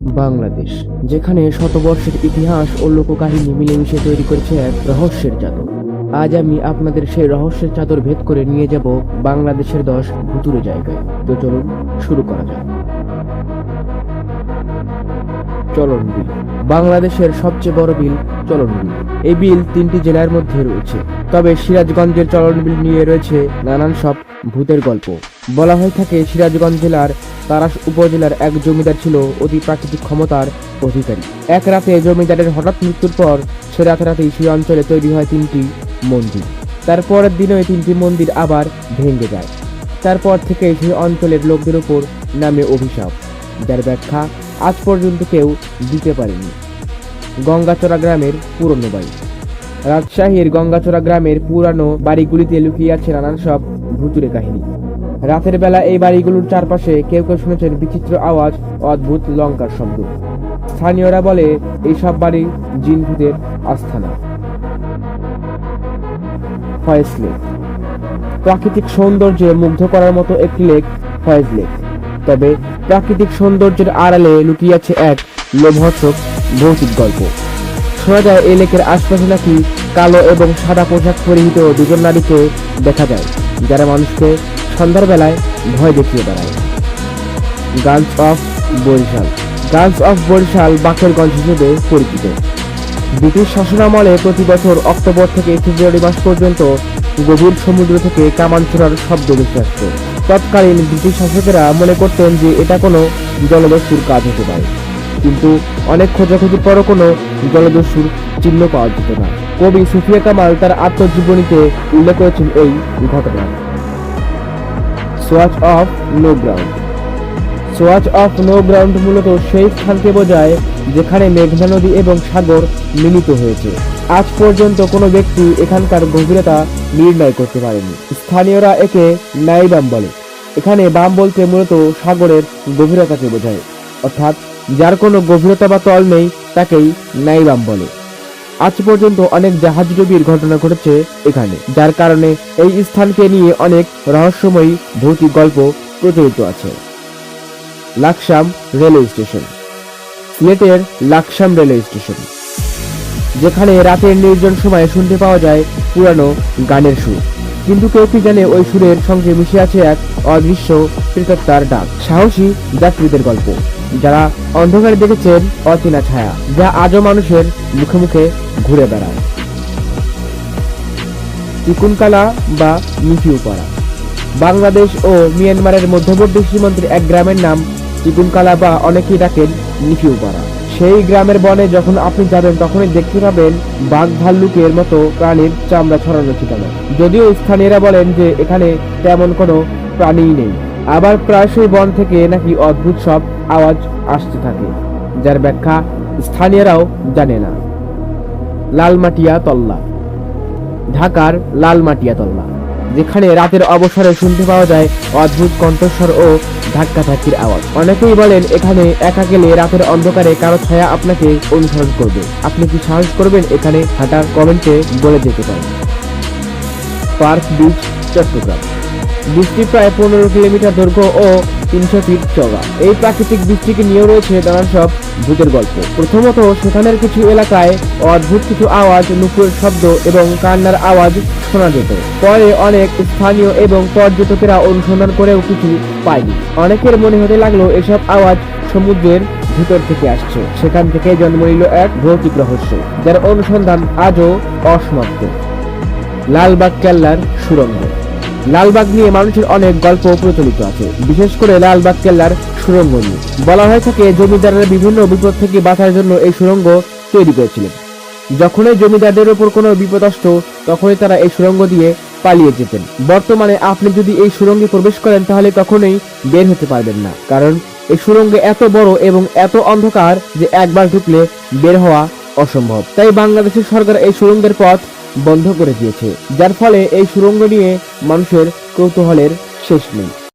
বাংলাদেশ, যেখানে শতবর্ষের ইতিহাস ও লোককাহিনী মিলেমিশে তৈরি করেছে এক রহস্যের চাদর। আজ আমি আপনাদের সেই রহস্যের চাদর ভেদ করে নিয়ে যাব বাংলাদেশের দশ ভুতুরে জায়গায়। তো চলুন, শুরু করা যাক। চলন বিল। বাংলাদেশের সবচেয়ে বড় বিল চলন বিল। এই বিল তিনটি জেলার মধ্যে রয়েছে। তবে সিরাজগঞ্জের চলন বিল নিয়ে রয়েছে নানান সব ভূতের গল্প। বলা হয়ে থাকে সিরাজগঞ্জ জেলার তারাস উপজেলার এক জমিদার ছিল অতি প্রাকৃতিক ক্ষমতার অধিকারী। এক রাতে জমিদারের হঠাৎ মৃত্যুর পর সে রাতে রাতেই সেই অঞ্চলে তৈরি হয় তিনটি মন্দির। তারপরের দিনে ওই তিনটি মন্দির আবার ভেঙে যায়। তারপর থেকে সেই অঞ্চলের লোকদের উপর নামে অভিশাপ। যার ব্যাখ্যা আজ পর্যন্ত কেউ দিতে পারেনি। গঙ্গাচড়া গ্রামের পুরনো বাড়ি। রাজশাহীর গঙ্গাচড়া গ্রামের পুরানো বাড়িগুলিতে লুকিয়ে আছে নানান সব ভুতুরে কাহিনী। রাতের বেলা এই বাড়িগুলোর চারপাশে কেউ কেউ শুনেছেন বিচিত্র আওয়াজ অদ্ভুত লঙ্কার শব্দ। স্থানীয়রা বলে এই সব বাড়ি জিন ভূতের আস্থানা লেক। প্রাকৃতিক সৌন্দর্যে মুগ্ধ করার মতো একটি লেক ফয়েজ লেক। তবে প্রাকৃতিক সৌন্দর্যের আড়ালে লুকিয়ে আছে এক লোভর্ষক ভৌতিক গল্প। শোনা যায়, এই লেকের আশপাশে নাকি কালো এবং সাদা পোশাক পরিহিত দুজন নারীকে দেখা যায়, যারা মানুষকে সন্ধ্যার বেলায় ভয় দেখিয়ে বেড়ায়। Guns of Barisal guns of Barisal Bakerganj হিসেবে পরিচিত। ব্রিটিশ শাসনামলে প্রতি বছর অক্টোবর থেকে ফেব্রুয়ারি মাস পর্যন্ত গভীর সমুদ্র থেকে কামান ছোড়ার শব্দ ভেসে আসত। তৎকালীন ব্রিটিশ শাসকেরা মনে করতেন যে এটা কোনো জলদস্যুর কাজ হতে পারে। কিন্তু অনেক খোঁজাখুঁজির পরও কোনো জলদস্যুর চিহ্ন পাওয়া যেত না। কবি সুফিয়া কামাল তার আত্মজীবনীতে উল্লেখ করেছেন এই ঘটনা। Swatch of no ground swatch of no ground মূলত সেই স্থানকে বোঝায় যেখানে মেঘনা নদী এবং সাগর মিলিত হয়েছে। আজ পর্যন্ত কোনো ব্যক্তি এখানকার গভীরতা নির্ণয় করতে পারেনি। স্থানীয়রা একে নাইবাম বলে। এখানে বাম বলতে মূলত সাগরের গভীরতাকে বোঝায়। অর্থাৎ যার কোনো গভীরতা বা তল নেই, তাকেই নাইবাম বলে। আজ পর্যন্ত অনেক জাহাজডুবির ঘটনা ঘটেছে এখানে, যার কারণে এই স্থানকে নিয়ে অনেক রহস্যময়ী ভৌতিক গল্প প্রচলিত আছে। Laksam railway station. সিলেটের লাকসাম রেলওয়ে স্টেশন। যেখানে রাতের নির্জন সময়ে শুনতে পাওয়া যায় পুরানো গানের সুর। কিন্তু কেউ কি জানে ওই সুরের সঙ্গে মিশে আছে এক অদৃশ্য প্রেতাত্মার ডাক? সাহসী যাত্রীদের গল্প। যারা অন্ধকারে দেখেছেন অচেনা ছায়া, যা আজও মানুষের মুখে মুখে ঘুরে বেড়ায়। চিকুনকালা বা মিফিউপাড়া। বাংলাদেশ ও মিয়ানমারের মধ্যবর্তী সীমান্তের এক গ্রামের নাম চিকুনকালা বা অনেকেই ডাকেন নিফিউপাড়া সেই গ্রামের বনে যখন আপনি যাবেন, তখনই দেখতে পাবেন বাঘ ভাল্লুকের মতো প্রাণীর চামড়া ছড়ানো ছিটানো যদিও স্থানীয়রা বলেন যে এখানে তেমন কোনো প্রাণীই নেই। আবার প্রায়শই বন থেকে নাকি অদ্ভুত সব আওয়াজ আসতে থাকে, যার ব্যাখ্যা স্থানীয়রাও জানে না। লালমাটিয়া তল্লা। ঢাকার লালমাটিয়া তল্লা, যেখানে রাতের অবসরে শুনতে পাওয়া যায় অদ্ভুত কণ্ঠস্বর ও ধাক্কাধাক্কির আওয়াজ। অনেকেই বলেন, এখানে একা গেলে রাতের অন্ধকারে কারও ছায়া আপনাকে অনুসরণ করবে। আপনি কি সাহস করবেন এখানে হাঁটার? কমেন্টে বলে যেতে পারেন। Park beach, Chattogram. বৃষ্টি প্রায় পনেরো কিলোমিটার দৈর্ঘ্য ও তিনশো ফিট চওড়া। এই প্রাকৃতিক বৃষ্টিকে নিয়েও রয়েছে নানান সব ভূতের গল্প। প্রথমত সেখানের কিছু এলাকায় অদ্ভুত কিছু আওয়াজ, নুপুরের শব্দ এবং কান্নার আওয়াজ শোনা যেত। পরে অনেক স্থানীয় এবং পর্যটকেরা অনুসন্ধান করেও কিছু পায়নি। অনেকের মনে হতে লাগল এসব আওয়াজ সমুদ্রের ভিতর থেকে আসছে। সেখান থেকে জন্ম নিল এক ভৌতিক রহস্য, যার অনুসন্ধান আজও অসমাপ্ত। লালবাগ কেল্লার সুরঙ্গ। লালবাগ নিয়ে মানুষের অনেক গল্প প্রচলিত আছে। বিশেষ করে লালবাগ কেল্লার সুরঙ্গ নিয়ে। বলা হয়ে থাকে, জমিদাররা বিভিন্ন বিপদ থেকে বাঁচার জন্য এই সুরঙ্গ তৈরি করেছিলেন। যখনই জমিদারদের উপর কোনো বিপদ আসতো, তখনই তারা এই সুরঙ্গ দিয়ে পালিয়ে যেতেন। বর্তমানে আপনি যদি এই সুরঙ্গে প্রবেশ করেন, তাহলে কখনোই বের হতে পারবেন না। কারণ এই সুরঙ্গে এত বড় এবং এত অন্ধকার যে একবার ঢুকলে বের হওয়া অসম্ভব। তাই বাংলাদেশের সরকার এই সুরঙ্গের পথ বন্ধ করে দিয়েছে। যার ফলে এই সুরঙ্গ নিয়ে মানুষের কৌতূহলের শেষ নেই।